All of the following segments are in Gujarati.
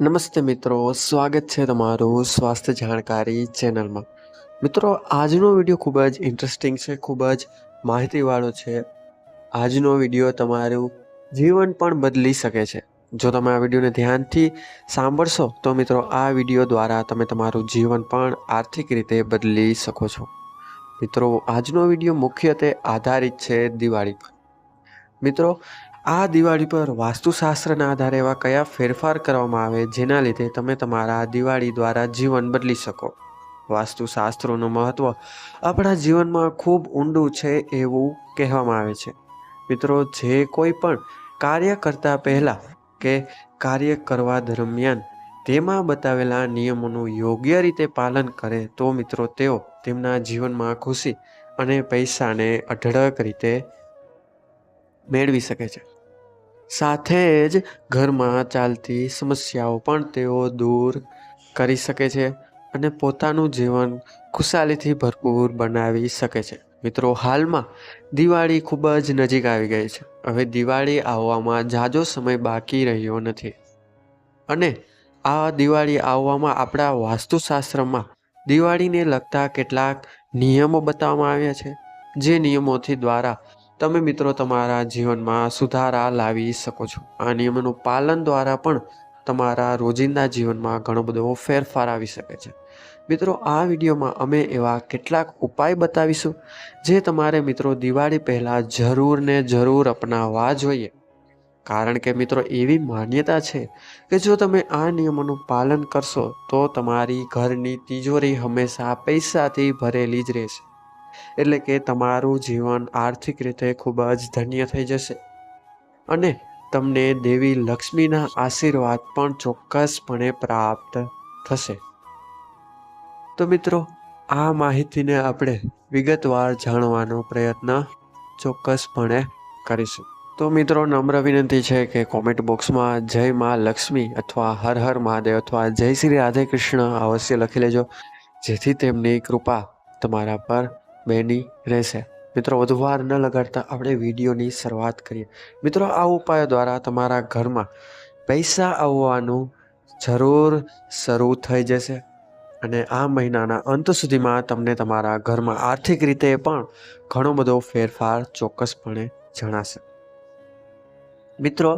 નમસ્તે મિત્રો, સ્વાગત છે તમારું સ્વાસ્થ્ય જાણકારી ચેનલમાં. મિત્રો, આજનો વીડિયો ખૂબ જ ઇન્ટરેસ્ટિંગ છે, ખૂબ જ માહિતીવાળો છે. આજનો વીડિયો તમારું જીવન પણ બદલી શકે છે. જો તમે આ વિડીયોને ધ્યાનથી સાંભળશો, તો મિત્રો, આ વીડિયો દ્વારા તમે તમારું જીવન પણ આર્થિક રીતે બદલી શકો છો. મિત્રો, આજનો વીડિયો મુખ્યત્વે આધારિત છે દિવાળી પર. મિત્રો આ દિવાળી પર વાસ્તુશાસ્ત્રના આધારે એવા કયા ફેરફાર કરવામાં આવે જેના લીધે તમે તમારા દિવાળી દ્વારા જીવન બદલી શકો? વાસ્તુશાસ્ત્રોનું મહત્ત્વ આપણા જીવનમાં ખૂબ ઊંડું છે એવું કહેવામાં આવે છે. મિત્રો, જે કોઈ પણ કાર્ય કરતા પહેલાં કે કાર્ય કરવા દરમિયાન તેમાં બતાવેલા નિયમોનું યોગ્ય રીતે પાલન કરે તો મિત્રો, તેઓ તેમના જીવનમાં ખુશી અને પૈસાને અઢળક રીતે મેળવી શકે છે. સાથે જ ઘરમાં ચાલતી સમસ્યાઓ પણ તેઓ દૂર કરી શકે છે અને પોતાનું જીવન ખુશાલીથી ભરપૂર બનાવી શકે છે. મિત્રો, હાલમાં દિવાળી ખૂબ જ નજીક આવી ગઈ છે. હવે દિવાળી આવવામાં જાજો સમય બાકી રહ્યો નથી. અને આ દિવાળી આવવામાં આપણા વાસ્તુશાસ્ત્રમાં દિવાળીને લગતા કેટલાક નિયમો બતાવવામાં આવ્યા છે, જે નિયમોથી દ્વારા તમે મિત્રો તમારા જીવનમાં સુધારા લાવી શકો છો. આ નિયમોનું પાલન દ્વારા પણ તમારા રોજિંદા જીવનમાં ઘણો બધો ફેરફાર આવી શકે છે. મિત્રો, આ વિડીયોમાં અમે એવા કેટલાક ઉપાય બતાવીશું જે તમારે મિત્રો દિવાળી પહેલાં જરૂર ને જરૂર અપનાવવા જોઈએ. કારણ કે મિત્રો, એવી માન્યતા છે કે જો તમે આ નિયમોનું પાલન કરશો તો તમારી ઘરની તિજોરી હંમેશા પૈસાથી ભરેલી જ રહેશે. એટલે કે તમારું જીવન આર્થિક રીતે ખૂબ જ ધન્ય થઈ જશે. અને તમને દેવી લક્ષ્મીના આશીર્વાદ પણ ચોક્કસપણે પ્રાપ્ત થશે. તો મિત્રો, આ માહિતીને આપણે વિગતવાર જાણવાનો પ્રયત્ન ચોક્કસપણે કરીશું. તો મિત્રો, નમ્ર વિનંતી છે કે કોમેન્ટ બોક્સમાં જય મા લક્ષ્મી અથવા હર હર મહાદેવ અથવા જય શ્રી રાધે કૃષ્ણ અવશ્ય લખી લેજો. જેથી તેમની કૃપા તમારા પર બની રહેશે. મિત્રો, વધુ વાર ન લગાડતા આપણે વિડીયોની શરૂઆત કરીએ. મિત્રો, આ ઉપાયો દ્વારા તમારા ઘરમાં પૈસા આવવાનું જરૂર શરૂ થઈ જશે અને આ મહિનાના અંત સુધીમાં તમને તમારા ઘરમાં આર્થિક રીતે પણ ઘણો બધો ફેરફાર ચોક્કસપણે જણાશે. મિત્રો,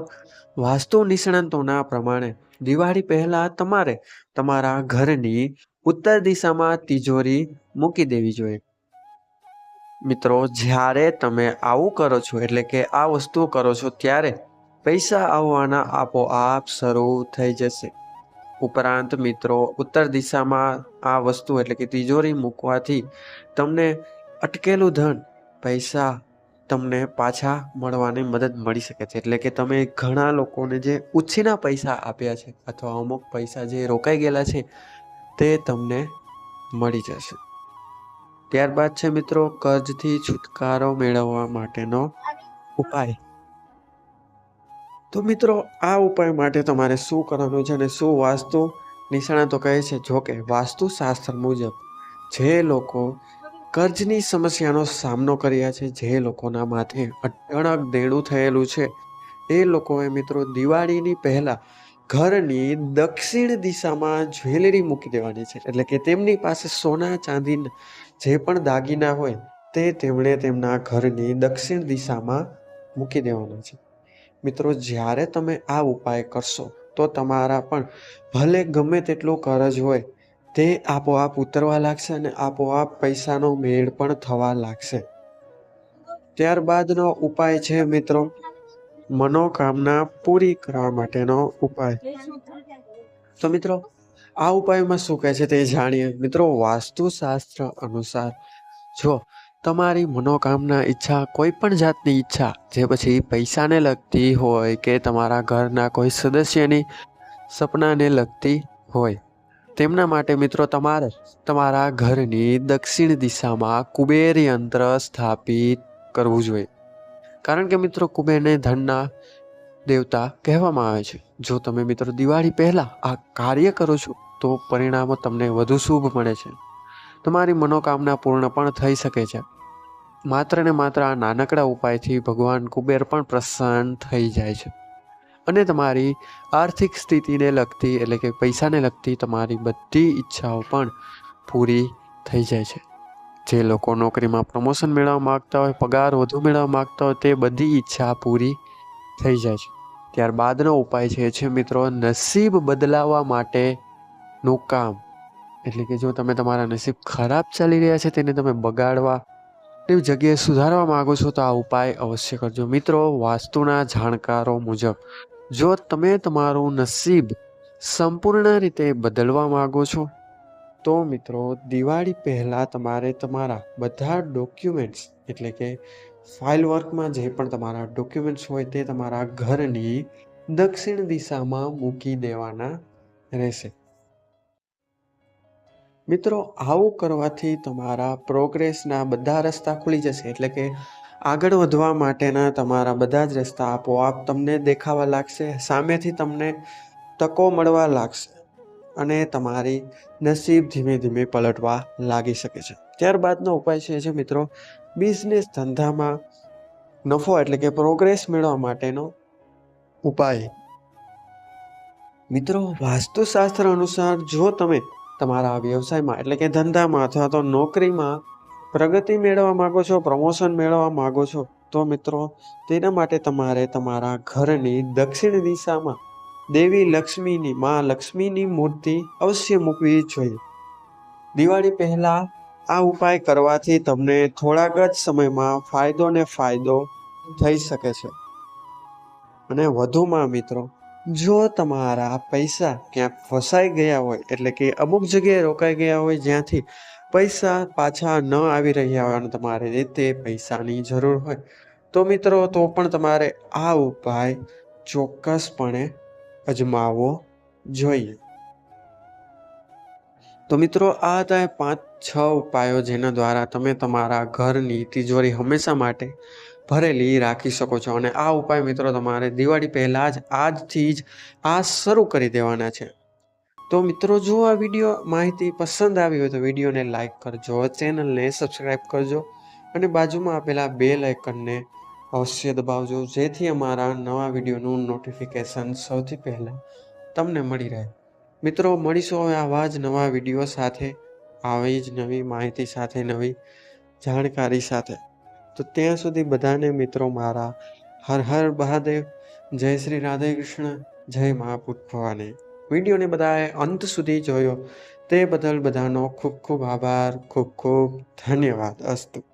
વાસ્તુ નિષ્ણાંતોના પ્રમાણે દિવાળી પહેલાં તમારે તમારા ઘરની ઉત્તર દિશામાં તિજોરી મૂકી દેવી જોઈએ. મિત્રો, જ્યારે તમે આવું કરો છો, એટલે કે આ વસ્તુ કરો છો, ત્યારે પૈસા આવવાના આપોઆપ શરૂ થઈ જશે. ઉપરાંત મિત્રો, ઉત્તર દિશામાં આ વસ્તુ, એટલે કે તિજોરી મૂકવાથી તમને અટકેલું ધન, પૈસા તમને પાછા મળવાની મદદ મળી શકે છે. એટલે કે તમે ઘણા લોકોને જે ઉછીના પૈસા આપ્યા છે, અથવા અમુક પૈસા જે રોકાઈ ગયેલા છે, તે તમને મળી જશે. ત્યારબાદ છે મિત્રો કર્જથી છુટકારો મેળવવા માટેનો ઉપાય. તો મિત્રો, આ ઉપાય માટે તમારે શું કરવાનું છે અને શું વાસ્તુ? નિષ્ણાતો કહે છે, જો કે વાસ્તુશાસ્ત્ર મુજબ જે લોકો કર્જની સમસ્યાનો સામનો કર્યા છે, જે લોકોના માથે અઢળક દેણું થયેલું છે, એ લોકોએ મિત્રો દિવાળીની પહેલાં ઘરની દક્ષિણ દિશામાં જ્વેલરી મૂકી દેવાની છે. એટલે કે તેમની પાસે સોના ચાંદી જે પણ દાગીના હોય તે તેમણે તેમના ઘરની દક્ષિણ દિશામાં મૂકી દેવાના છે. મિત્રો, જ્યારે તમે આ ઉપાય કરશો, તો તમારા પણ ભલે ગમે તેટલું કરજ હોય, તે આપોઆપ ઉતરવા લાગશે અને આપોઆપ પૈસાનો મેળ પણ થવા લાગશે. ત્યારબાદનો ઉપાય છે, મિત્રો, મનોકામના પૂરી કરવા માટેનો ઉપાય. તો મિત્રો આ ઉપાયમાં શું કહે છે તે જાણીએ. મિત્રો, વાસ્તુશાસ્ત્ર અનુસાર જો તમારી મનોકામના ઈચ્છા કોઈ પણ જાતની ઈચ્છા, જે પછી પૈસાને લગતી હોય કે તમારા ઘરના કોઈ સદસ્યની સપનાને લગતી હોય, તેમના માટે મિત્રો તમારે તમારા ઘરની દક્ષિણ દિશામાં કુબેર યંત્ર સ્થાપિત કરવું જોઈએ. કારણ કે મિત્રો, કુબેરને ધનના દેવતા કહેવામાં આવે છે. જો તમે મિત્રો દિવાળી પહેલાં આ કાર્ય કરો છો, તો પરિણામો તમને વધુ શુભ મળે છે. તમારી મનોકામના પૂર્ણ પણ થઈ શકે છે. માત્ર ને માત્ર આ નાનકડા ઉપાયથી ભગવાન કુબેર પણ પ્રસન્ન થઈ જાય છે. અને તમારી આર્થિક સ્થિતિને લગતી, એટલે કે પૈસાને લગતી તમારી બધી ઈચ્છાઓ પણ પૂરી થઈ જાય છે. જે લોકો નોકરીમાં પ્રમોશન મેળવવા માગતા હોય, પગાર વધુ મેળવવા માગતા હોય, તે બધી ઈચ્છા પૂરી થઈ જાય છે. ત્યારબાદનો ઉપાય છે છે મિત્રો, નસીબ બદલાવવા માટેનું કામ. એટલે કે જો તમે તમારા નસીબ ખરાબ ચાલી રહ્યા છે, તેને તમે બગાડવા તેવી જગ્યાએ સુધારવા માગો છો, તો આ ઉપાય અવશ્ય કરજો. મિત્રો, વાસ્તુના જાણકારો મુજબ, જો તમે તમારું નસીબ સંપૂર્ણ રીતે બદલવા માગો છો, તો મિત્રો, દિવાળી પહેલાં તમારે તમારા બધા ડોક્યુમેન્ટ્સ એટલે કે ફાઇલ વર્કમાં જે પણ તમારા ડોક્યુમેન્ટ્સ હોય તે તમારા ઘરની દક્ષિણ દિશામાં મૂકી દેવાના રહેશે. મિત્રો, આવું કરવાથી તમારા પ્રોગ્રેસના બધા રસ્તા ખુલી જશે. એટલે કે આગળ વધવા માટેના તમારા બધા જ રસ્તા આપોઆપ તમને દેખાવા લાગશે. સામેથી તમને તકો મળવા લાગશે. અને તમારી નસીબ ધીમે ધીમે પલટવા લાગી શકે છે. ત્યારબાદનો ઉપાય છે મિત્રો, બિઝનેસ ધંધામાં નફો એટલે કે પ્રોગ્રેસ મેળવવા માટેનો ઉપાય. મિત્રો, વાસ્તુશાસ્ત્ર અનુસાર જો તમે તમારા વ્યવસાયમાં એટલે કે ધંધામાં અથવા તો નોકરીમાં પ્રગતિ મેળવવા માગો છો પ્રમોશન મેળવવા માગો છો, તો મિત્રો, તેના માટે તમારે તમારા ઘરની દક્ષિણ દિશામાં દેવી લક્ષ્મીની, માં લક્ષ્મીની મૂર્તિ અવશ્ય મૂકવી જોઈએ. દિવાળી પહેલા આ ઉપાય કરવાથી તમને થોડાક જ સમયમાં ફાયદો ને ફાયદો થઈ શકે છે. અને વધુમાં મિત્રો, જો તમારા પૈસા ક્યાંક ફસાઈ ગયા હોય, એટલે કે અમુક જગ્યાએ રોકાઈ ગયા હોય, જ્યાંથી પૈસા પાછા ન આવી રહ્યા હોય અને તમારે તે પૈસાની જરૂર હોય, તો મિત્રો, તો પણ તમારે આ ઉપાય ચોક્કસપણે અજમાવવો જોઈએ. તો મિત્રો, આ હતા પાંચ, છ ઉપાયો જેના દ્વારા તમે તમારા ઘરની તિજોરી હંમેશા માટે ભરેલી રાખી શકો છો. અને આ ઉપાય મિત્રો, તમારે દિવાળી પહેલાં જ, આજથી જ આ શરૂ કરી દેવાના છે. તો મિત્રો, જો આ વીડિયો માહિતી પસંદ આવી હોય તો વિડીયોને લાઈક કરજો, ચેનલને સબસ્ક્રાઈબ કરજો અને બાજુમાં આપેલા બે લાઇકનને અવશ્ય દબાવજો. જેથી અમારા નવા વિડીયોનું નોટિફિકેશન સૌથી પહેલાં તમને મળી રહે. મિત્રો, મળીશું હવે આવા જ નવા વીડિયો સાથે. આવી જ નવી માહિતી સાથે, નવી જાણકારી સાથે. તો ત્યાં સુધી બધાને મિત્રો મારા હર હર મહાદેવ, જય શ્રી રાધે કૃષ્ણ, જય મહાપુત ભવાની. વિડીયોને બધાએ અંત સુધી જોયો. તે બદલ બધાનો ખૂબ ખૂબ આભાર, ખૂબ ખૂબ ધન્યવાદ. અસ્તુ.